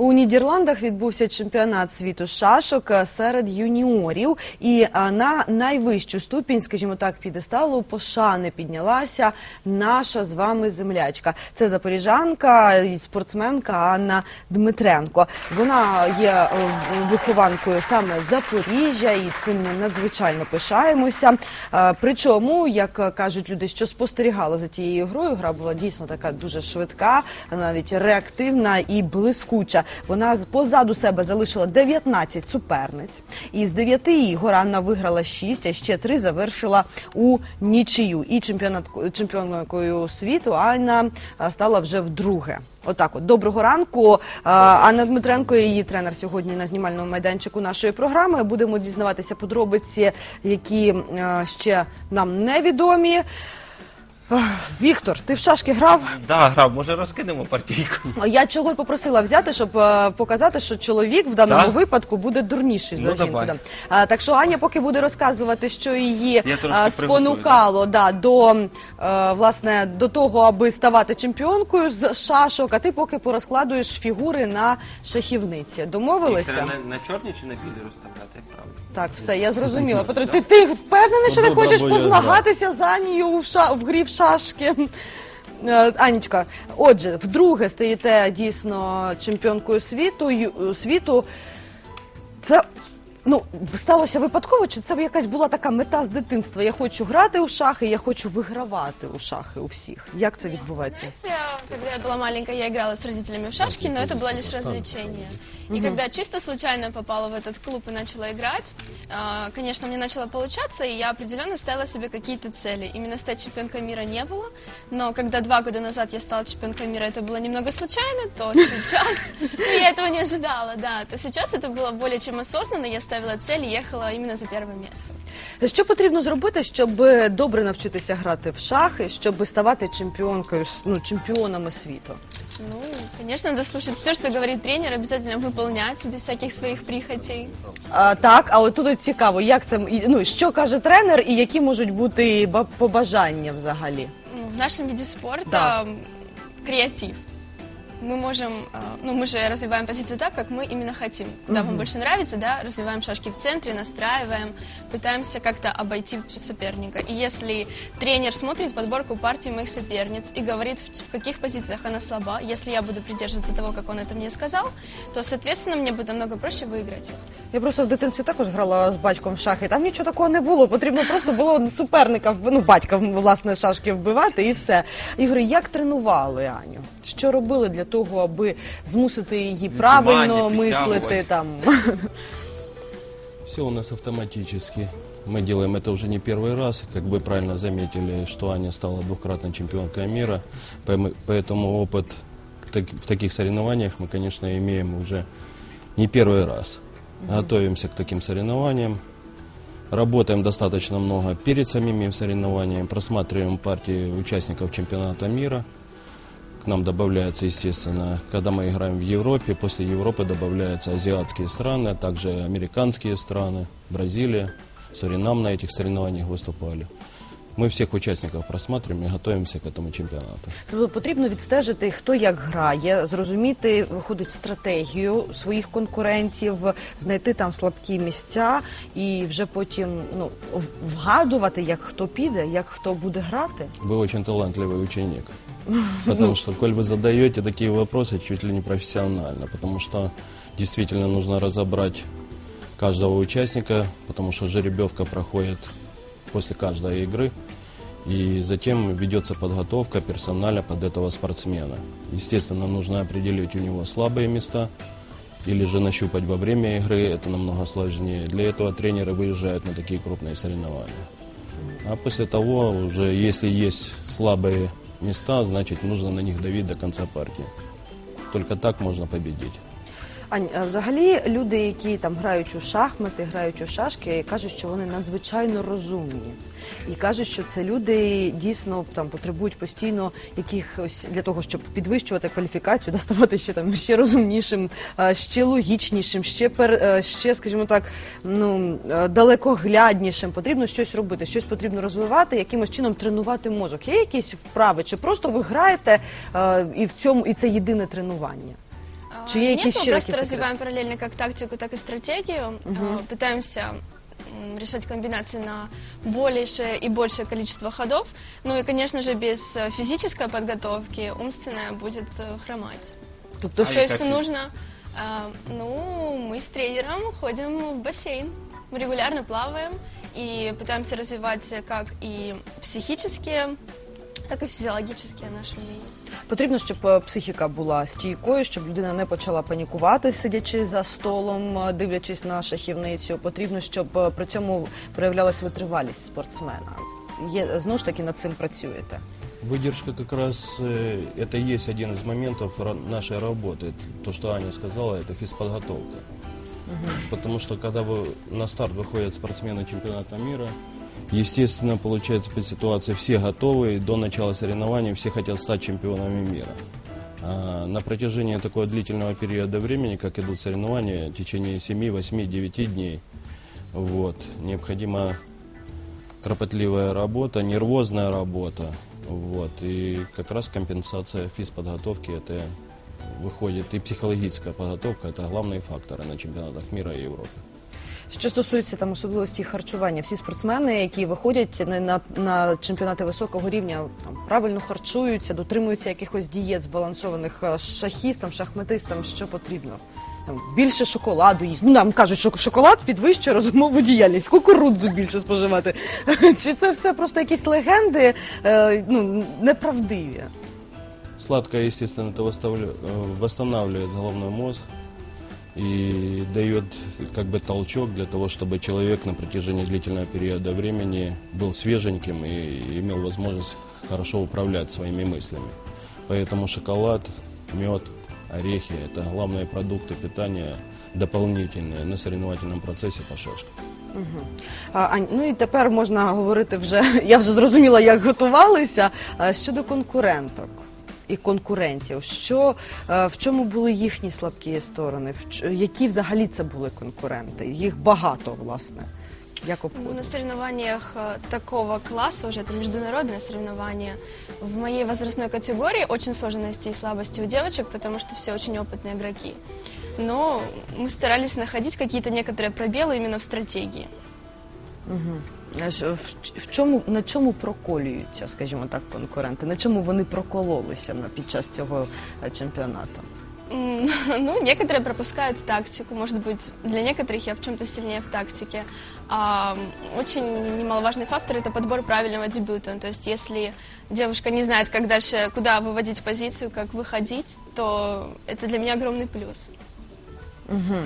У Нідерландах відбувся чемпіонат світу шашок е, серед юніорів, і е, на найвищу ступінь, скажімо так, підесталу пошани піднялася наша з вами землячка. Це запоріжанка і спортсменка Анна Дмитренко. Вона є е, вихованкою саме Запоріжжя, і цим ми надзвичайно пишаємося. Причому, як кажуть люди, що спостерігали за тією грою, гра була дійсно така дуже швидка, навіть реактивна і блискуча. Вона позаду себе залишила 19 суперниць. І з 9 ігор Анна виграла 6, а ще 3 завершила у нічию. І чемпіонат чемпіонкою світу Анна стала вже вдруге. Отак, от доброго ранку. Анна Дмитренко, її тренер сьогодні на знімальному майданчику нашої програми. Будемо дізнаватися подробиці, які ще нам невідомі. Віктор, ти в шашки грав? Да, грав, може розкинемо партійку. Я чого й попросила взяти, щоб е, показати, що чоловік в даному Так? випадку буде дурніший за Ну, жінку. давай. да. А, так що Аня поки буде розказувати, що її Я трошки а, приготую, спонукало да, до, е, власне, до того, аби ставати чемпіонкою з шашок, а ти поки порозкладуєш фігури на шахівниці. Домовилися? Їх на, на чорні чи на білі розставляти, як правильно? Так, все, я зрозуміла. Петро, ти, ти впевнений, що не Удобно хочеш буде позмагатися з Анією в, ша... в грі в шашки? Е, Анічка, отже, вдруге стаєте дійсно чемпіонкою світу. ю- світу. Це ну, сталося випадково, чи це якась була така мета з дитинства? Я хочу грати у шахи, я хочу вигравати у шахи у всіх. Як це відбувається? Знаете, когда я была маленькая, я играла с родителями в шашки, но это было лишь развлечение. И когда чисто случайно попала в этот клуб и начала играть, а, конечно, мне начало получаться, и я определенно ставила себе какие-то цели. Именно стать чемпионкой мира не было, но когда два года назад я стала чемпионкой мира, это было немного случайно, то сейчас, ну, я этого не ожидала, да, то сейчас это было более чем осознанно, я ставила цель и ехала именно за первое место. Що потрібно зробити, щоб добре навчитися грати в шахи, щоб ставати чемпіонкою, с- ну, чемпіонами світу? Ну, конечно, надо слушать все, что говорит тренер, обязательно выполнять без всяких своїх прихотей. А, так, а от тут цікаво, як це ну, що каже тренер, і які можуть бути ба- побажання взагалі? В нашем виде спорта Да. м, креатив Мы можем, э, ну мы же развиваем позицию так, как мы именно хотим. Куда вам больше нравится, да, развиваем шашки в центре, настраиваем, пытаемся как-то обойти соперника. И если тренер смотрит подборку партий моих соперниц и говорит, в, в каких позициях она слаба, если я буду придерживаться того, как он это мне сказал, то, соответственно, мне будет намного проще выиграть. Я просто в дитинстві також грала з батьком в шахи. Там нічого такого не було. Потрібно просто було суперника, вб- ну батька власне шашки вбивати і все. Ігор, як тренували Аню? Що робили для того, аби змусити її правильно Віджимання, мислити підтягувати. там? Все у нас автоматически. Мы делаем это уже не первый раз. Как вы правильно заметили, что Аня стала двукратной чемпионкой мира. Поэм- Поэтому опыт так- в таких соревнованиях мы, конечно, имеем уже не первый раз. Готовимся к таким соревнованиям. Работаем достаточно много перед самими соревнованиями. Просматриваем партии участников чемпионата мира. К нам добавляется, естественно, когда мы играем в Европе, после Европы добавляются азиатские страны, а также американские страны, Бразилия, Суринам на этих соревнованиях выступали. Мы всех участников просматриваем и готовимся к этому чемпионату. Тобто потрібно відстежити, хто як грає, зрозуміти, виходить стратегію своїх конкурентів, знайти там слабкі місця і вже потім ну в- вгадувати, як хто піде, як хто буде грати. Вы очень талантливый ученик. Потому что, коль вы задаете такие вопросы, чуть ли не профессионально. Потому что действительно нужно разобрать каждого участника, потому что жеребьевка проходит после каждой игры. И затем ведется подготовка персонально под этого спортсмена. Естественно, нужно определить у него слабые места или же нащупать во время игры, это намного сложнее. Для этого тренеры выезжают на такие крупные соревнования. А после того, уже если есть слабые места, значит нужно на них давить до конца партии. Только так можно победить. Ань, взагалі люди, які там грають у шахмати, грають у шашки, кажуть, що вони надзвичайно розумні. І кажуть, що це люди дійсно там потребують постійно якихось для того, щоб підвищувати кваліфікацію, доставати ще там ще розумнішим, ще логічнішим, ще пер, е, ще, скажімо так, ну е, далекогляднішим. Потрібно щось робити, щось потрібно розвивати, якимось чином тренувати мозок. Є якісь вправи, чи просто ви граєте е, і в цьому і це єдине тренування? А, Чи є Нет, якісь мы ще просто такі секрети? развиваем параллельно как тактику, так и стратегию. А, Пытаемся м, решать комбинации на большее и большее количество ходов. Ну и, конечно же, без э, физической подготовки умственная будет э, хромать. Тобто, А що- То яка есть фи- нужно, а, ну, мы с тренером ходим в бассейн, мы регулярно плаваем и пытаемся развивать как и психические, так и физиологические наши умения. Потрібно, щоб е, психіка була стійкою, щоб людина не почала панікувати, сидячи за столом, е, дивлячись на шахівницю. Потрібно, щоб е, при цьому проявлялась витривалість спортсмена. Є знову ж таки над цим працюєте. Выдержка как раз э, это и есть один из моментов ра- нашей работы. То, что Аня сказала, это физподготовка. Потому что когда вы, на старт выходят спортсмены чемпионата мира, естественно, получается по ситуации все готовы, до начала соревнований все хотят стать чемпионами мира. А на протяжении такого длительного периода времени, как идут соревнования, в течение 7, 8, 9 дней, вот, необходимо кропотливая работа, нервозная работа. Вот, и как раз компенсация физподготовки это выходит, и психологическая подготовка это главные факторы на чемпионатах мира и Европы. Що стосується там особливості харчування, всі спортсмени, які виходять на, на, на чемпіонати високого рівня, там правильно харчуються, дотримуються якихось дієт збалансованих е, шахістам, шахматистам, що потрібно. Там більше шоколаду їсти. Ну нам кажуть, що шоколад підвищує розумову діяльність, кукурудзу більше споживати. Чи це все просто якісь легенди е, ну, неправдиві? Сладкое, естественно, это восставля- э, восстанавливает мозг и дает как бы толчок для того, чтобы человек на протяжении длительного периода времени был свеженьким и имел возможность хорошо управлять своими мыслями. Поэтому шоколад, мед, орехи – это главные продукты питания дополнительные на соревновательном процессе по шашкам. А, Ань, ну і тепер можна говорити вже. Я вже зрозуміла, як готувалися а, щодо конкуренток і конкурентів. Що е, в чому були їхні слабкі сторони? В ч- які взагалі це були конкуренти? Їх багато, власне. Як Ну, на обходили? соревнованиях э, такого класса, уже это международное соревнование, в моей возрастной категории очень сложно найти слабости у девочек, потому что все очень опытные игроки. Но мы старались находить какие-то некоторые пробелы именно в стратегии. Е, ж- В, ч- в чому на чому проколюються, скажімо так, конкуренти? На чому вони прокололися на під час цього е, чемпіонату? М, Ну, некоторые пропускают тактику, может быть, для некоторых я в чем-то сильнее в тактике. А м, очень немаловажный фактор это подбор правильного дебюта. То есть, если девушка не знает, как дальше, куда выводить позицию, как выходить, то это для меня огромный плюс. Угу.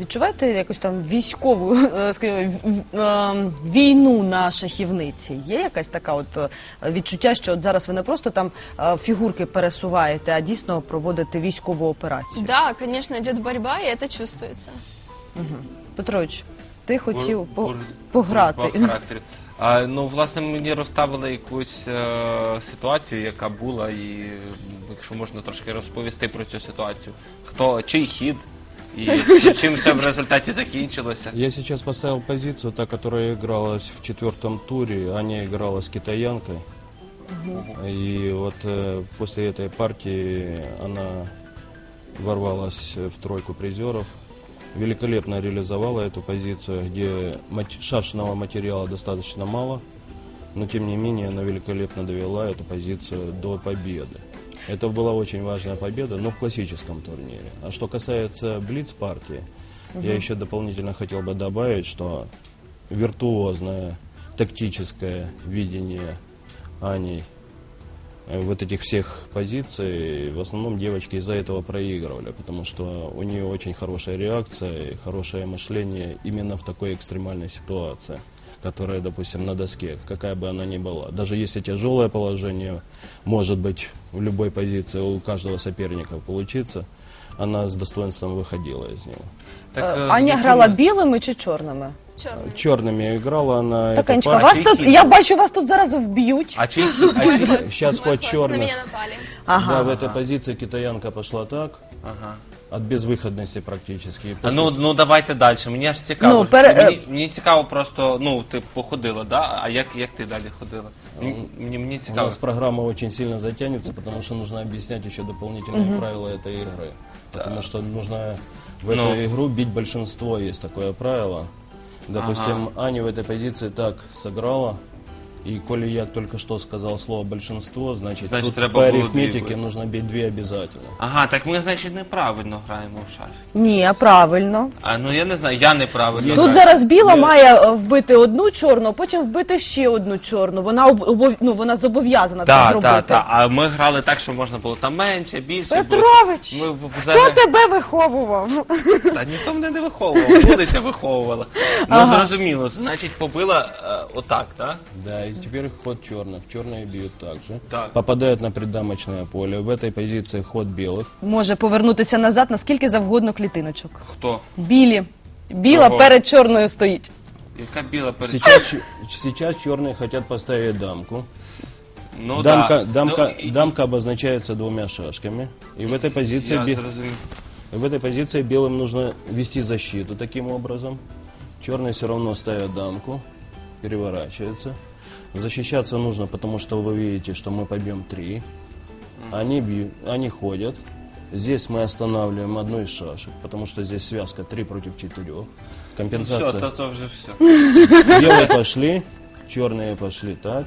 Відчуваєте якусь там військову, е, скажімо, в- е, війну на шахівниці? Є якась така от е, відчуття, що от зараз ви не просто там е, фігурки пересуваєте, а дійсно проводите військову операцію? Да, конечно, идет борьба, и это чувствуется. Петрович, ти хотів Бур- по- бур- пограти. боротьба характерів. А, ну, власне, мені розставили якусь е, ситуацію, яка була, і якщо можна трошки розповісти про цю ситуацію. Хто, чий хід і чим все в результаті закінчилося. Я сейчас поставил позицию, та, которая игралась в четвертом туре. Аня играла с китаянкой. И вот э, после этой партии она ворвалась в тройку призеров. Великолепно реализовала эту позицию, где мат- шашечного материала достаточно мало. Но тем не менее она великолепно довела эту позицию до победы. Это была очень важная победа, но в классическом турнире. А что касается Блиц-партии, я еще дополнительно хотел бы добавить, что виртуозное тактическое видение Аней э, вот этих всех позиций, в основном девочки из-за этого проигрывали, потому что у нее очень хорошая реакция и хорошее мышление именно в такой экстремальной ситуации, которая, допустим, на доске, какая бы она ни была. Даже если тяжелое положение может быть в любой позиции у каждого соперника получиться, она с достоинством выходила из него. Е, е, Аня які грала ми- білими чи чорними? Черный. Черными играла она. Так, эту Анечка, пара вас чий тут, хід? я бачу, вас тут зараз вб'ють. А чий хід? А чий хід? Сейчас Мой ход ход, На черных. меня напали. Ага. Да, в этой позиции китаянка пошла так, Ага. от безвыходности практически. И А после- ну, ну давайте далі. Мені аж цікаво. Ну, пере- мені, мені цікаво просто, ну, ти походила, да? А як, як ти далі ходила? Мені, мені, мені У цікаво. нас программа очень сильно затянется, потому что нужно объяснять еще дополнительные правила этой игры. Потому что нужно в Ну. эту игру бить большинство, есть такое правило. Допустим, Аня в этой позиции так сыграла, и коли я только что сказал слово большинство, значит, Значит, тут треба по арифметике нужно бить две обязательно. Ага, так ми, значить, неправильно граємо в шашки. Ні, правильно. А ну я не знаю, я неправильно. Тут граю. зараз біла має е, вбити одну чорну, потім вбити ще одну чорну. Вона об- обов- ну, вона зобов'язана це Так, зробити. так, так. А ми грали так, що можна було там менше, більше. Петрович, Ми в- Хто взагалі- тебе виховував? Та ніхто мене не виховував, вулиця виховувала. Ну зрозуміло, значить побила е, отак, так? Да, и теперь ход черных. Черные бьют также. Так. Попадают на преддамочное поле. В этой позиции ход белых. Може повернутися назад на скільки завгодно клітиночок. Хто? Білі. Біла Ого. перед чорною стоїть. Яка біла перед... Сейчас, ч- сейчас черные хотят поставить дамку. Ну, дамка, да. дамка, Ну, і- дамка обозначается двумя шашками. И в этой позиции, Я бе- зрозумів. в этой позиции белым нужно вести защиту таким образом. Черные все равно ставят дамку, переворачивается. Защищаться нужно, потому что вы видите, что мы побьем три. Они, бью- они ходят. Здесь мы останавливаем одну из шашек, потому что здесь связка 3 против 4. Все, Компенсация. то, то вже все. Белые пошли, черные пошли так.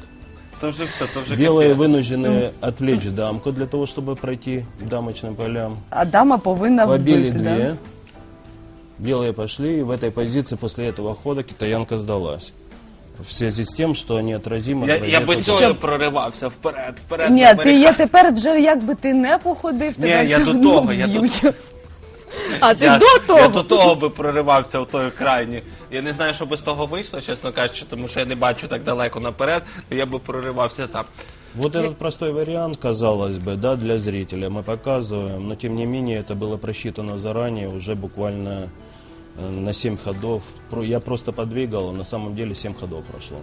То вже все, то вже Белые капець. вынуждены отвлечь дамку для того, чтобы пройти дамочным полям. А дама повинна Побили вбити. две. Белые пошли, и в этой позиции после этого хода китаянка сдалась. В связи с тем, что неотразимо Я, грозит я би удар. цього проривався вперед, вперед. Да? Ні, наперед. ти є тепер вже якби ти не походив, Ні, тебе я все до одно того, я до вб'ють. А ти Я, до ж- того? я до того би проривався в той крайні. Я не знаю, що би з того вийшло, чесно кажучи, тому що я не бачу так далеко наперед, то я би проривався там. Вот этот простой вариант, казалось бы, да, для зрителя мы показываем, но тем не менее это было просчитано заранее, уже буквально э, на 7 ходов. Я просто подвигал, на самом деле 7 ходов прошло.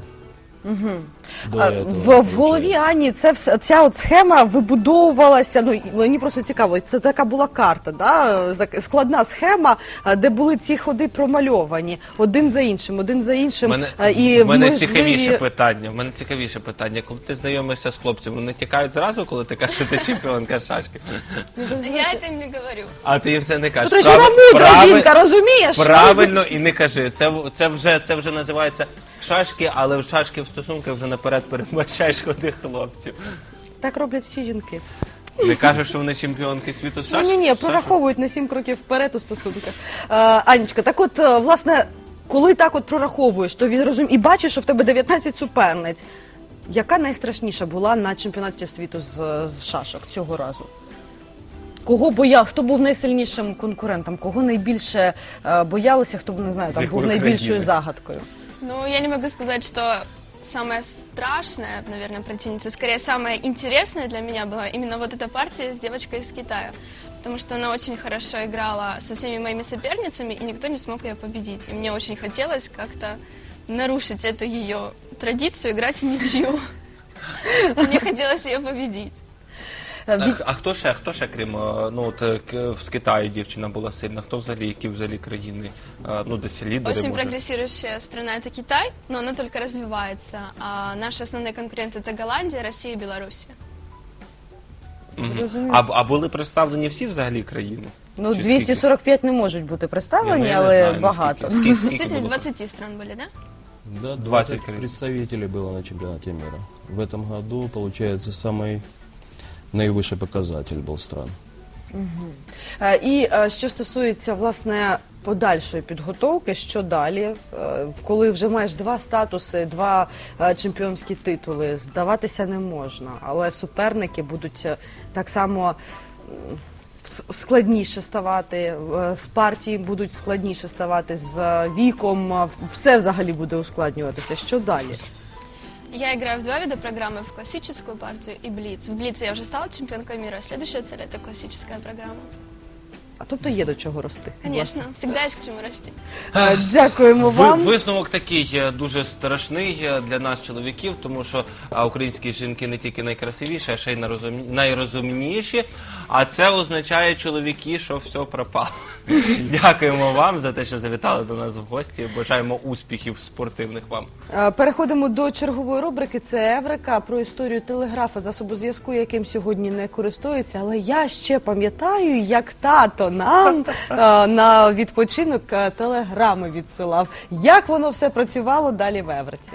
До А, этого, В, в голові. Ані це вс- ця от схема вибудовувалася. Ну мені просто цікаво. Це така була карта, да? складна схема, а, де були ці ходи промальовані один за іншим, один за іншим. мене, а, і в мене можливі- цікавіше питання. В мене цікавіше питання. Коли ти знайомишся з хлопцем, вони тікають зразу, коли ти кажеш, що ти чемпіонка шашки. Я это им не говорю. А ти їм все не кажеш. Петрович, вона мудра прави- жінка, розумієш? Правильно і не кажи. Це, в- це, вже, це вже називається шашки, але в шашки в стосунках вже наперед передбачаєш ходи хлопців. Так роблять всі жінки. Не кажеш, що вони чемпіонки світу з Ну, шашки? ні, ні, Шашок? прораховують на сім кроків вперед у стосунках. А, Анечка, так от, е, власне, коли так от прораховуєш, то він розум... і бачиш, що в тебе 19 суперниць. Яка найстрашніша була на чемпіонаті світу з, з шашок цього разу? Кого бояв, хто був найсильнішим конкурентом, кого найбільше е, боялися, хто б не знаю, З там якої був найбільшою країни? загадкою? Ну, я не могу сказать, что самое страшное, наверное, противница, скорее самое интересное для меня была именно вот эта партия с девочкой из Китая. Потому что она очень хорошо играла со всеми моими соперницами, и никто не смог ее победить. И мне очень хотелось как-то нарушить эту ее традицию играть в ничью. Мне хотелось ее победить. Е, А, від- х- а хто ще, хто ще, крім е, ну, от, е, к- з Китаю дівчина була сильна? Хто взагалі, які взагалі країни? е, Ну, десь лідери, Очень може? прогрессирующая страна это Китай, но она только развивается. А наши основные конкуренты это Голландия, Россия и Белоруссия. Мгм. Зрозуміло. А, а були представлені всі взагалі країни? Ну, Чи 245 не можуть бути скільки? представлені, Я, ну, я не але знаю, багато. наскільки- скільки- скільки Действительно, було? 20 стран были, да? Да, 20 20 країн. представителей было на чемпионате мира. В этом году, получается, самый наивысший показатель был стран. Е, І е, що стосується власне подальшої підготовки, що далі, Е, коли вже маєш два статуси, два чемпіонські титули, здаватися не можна, але суперники будуть так само. Складніше ставати, е, з партії будуть складніше ставати з віком, все взагалі буде ускладнюватися. Що далі? Я играю в два вида программы, в классическую партию и Блиц. В Блице я уже стала чемпионкой мира, следующая цель это классическая программа. А тобто є до чого рости. Конечно, всегда есть к чему расти. Е, Дякуємо Ви- вам. Висновок такий е, дуже страшний е, для нас, чоловіків, тому що а, українські жінки не тільки найкрасивіші, а ще й найрозум- найрозумніші. А це означає чоловіки, що все пропало. Дякуємо вам за те, що завітали до нас в гості. Бажаємо успіхів спортивних вам. Переходимо до чергової рубрики. Це Еврика про історію телеграфа, засобу зв'язку, яким сьогодні не користуються. Але я ще пам'ятаю, як тато нам на відпочинок телеграми відсилав. Як воно все працювало далі в Евриці?